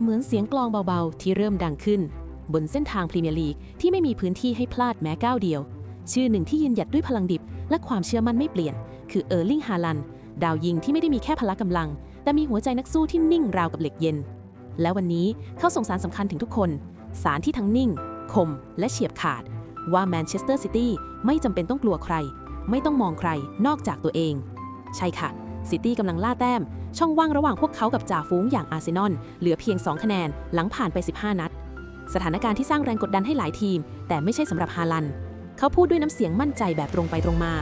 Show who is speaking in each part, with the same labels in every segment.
Speaker 1: เหมือนเสียงกลองเบาๆ ที่เริ่มดังขึ้น บนเส้นทางพรีเมียร์ลีกที่ไม่มีพื้นที่ให้พลาดแม้ก้าวเดียว ชื่อหนึ่งที่ยืนหยัดด้วยพลังดิบ และความเชื่อมั่นไม่เปลี่ยน คือเออร์ลิงฮาลันดาวยิงที่ไม่ได้มีแค่พละกำลัง แต่มีหัวใจนักสู้ที่นิ่งราวกับเหล็กเย็น และวันนี้เขาส่งสารสำคัญถึงทุกคน สารที่ทั้งนิ่ง คม และเฉียบขาด ว่าแมนเชสเตอร์ซิตี้ไม่จำเป็นต้องกลัวใคร ไม่ต้องมองใครนอกจากตัวเอง ใช่ค่ะ ซิตี้กำลังล่าแต้ม ช่องว่างระหว่างพวกเขากับจ่าฝูงอย่างอาร์เซนอลเหลือเพียง 2 คะแนน หลังผ่านไป 15 นัด สถานการณ์ที่สร้างแรงกดดันให้หลายทีม แต่ไม่ใช่สำหรับฮาลัน เขาพูดด้วยน้ำเสียงมั่นใจแบบตรงไปตรงมา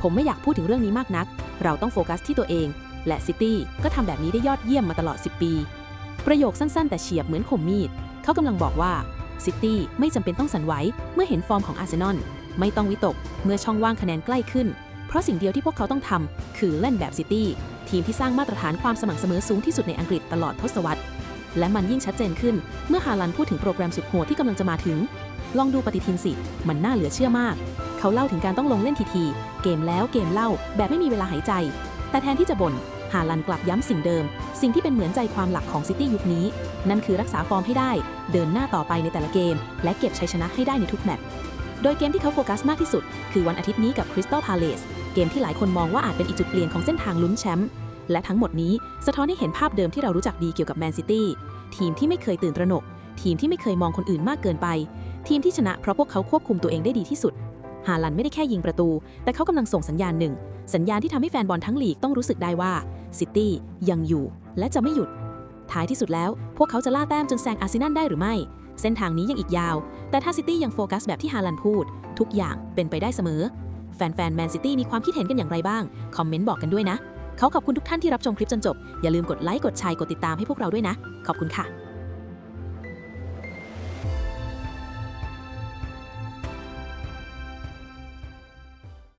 Speaker 1: ผมไม่อยากพูดถึงเรื่องนี้มากนัก เราต้องโฟกัสที่ตัวเอง และซิตี้ก็ทำแบบนี้ได้ยอดเยี่ยมมาตลอด 10 ปี ประโยคสั้นๆ แต่เฉียบเหมือนคมมีด เขากำลังบอกว่าซิตี้ไม่จำเป็นต้องสั่นไหวเมื่อเห็นฟอร์มของอาร์เซนอลไม่ต้องวิตก เมื่อช่องว่างคะแนนใกล้ขึ้น เพราะสิ่งเดียวที่พวกเขาต้องทำคือเล่นแบบซิตี้ทีมที่สร้างมาตรฐานความสม่ำเสมอสูงที่สุดในอังกฤษตลอดทศวรรษ และมันยิ่งชัดเจนขึ้นเมื่อฮาลันพูดถึงโปรแกรมสุดโหดที่กำลังจะมาถึง ลองดูปฏิทินสิ มันน่าเหลือเชื่อมาก เขาเล่าถึงการต้องลงเล่นทีๆเกมแล้วเกมเล่าแบบไม่มีเวลาหายใจ แต่แทนที่จะบ่นฮาลันกลับย้ำสิ่งเดิม สิ่งที่เป็นเหมือนใจความหลักของซิตี้ยุคนี้ นั่นคือรักษาฟอร์มให้ได้ เดินหน้าต่อไปในแต่ละเกม และเก็บชัยชนะให้ได้ในทุกแมตช์โดยเกมที่เขาโฟกัสมากที่สุด คือวันอาทิตย์นี้กับคริสตัลพาเลส เกมที่หลายคนมองว่าอาจเป็นอีกจุดเปลี่ยนของเส้นทางลุ้นแชมป์และทั้งหมดนี้สะท้อนให้เห็นภาพเดิมที่เรารู้จักดีเกี่ยวกับแมนซิตี้ทีมที่ไม่เคยตื่นตระหนก ทีมที่ไม่เคยมองคนอื่นมากเกินไป ทีมที่ชนะเพราะพวกเขาควบคุมตัวเองได้ดีที่สุด ฮาลันไม่ได้แค่ยิงประตู แต่เขากำลังส่งสัญญาณหนึ่ง สัญญาณที่ทำให้แฟนบอลทั้งลีกต้องรู้สึกได้ว่าซิตี้ยังอยู่ และจะไม่หยุด ท้ายที่สุดแล้ว พวกเขาจะล่าแต้มจนแซงอาร์เซนอลได้หรือไม่ เส้นทางนี้ยังอีกยาว แต่ถ้าซิตี้ยังโฟกัสแบบที่ฮาลันพูด ทุกอย่างเป็นไปได้เสมอ ฟนๆแมนซิตี้มีความคิดเห็นกันอย่างไรบ้าง คอมเมนต์บอกกันด้วยนะ เขาขอบคุณทุกท่านที่รับชมคลิปจนจบ อย่าลืมกดไลค์ กดแชร์ กดติดตามให้พวกเราด้วยนะ ขอบคุณค่ะ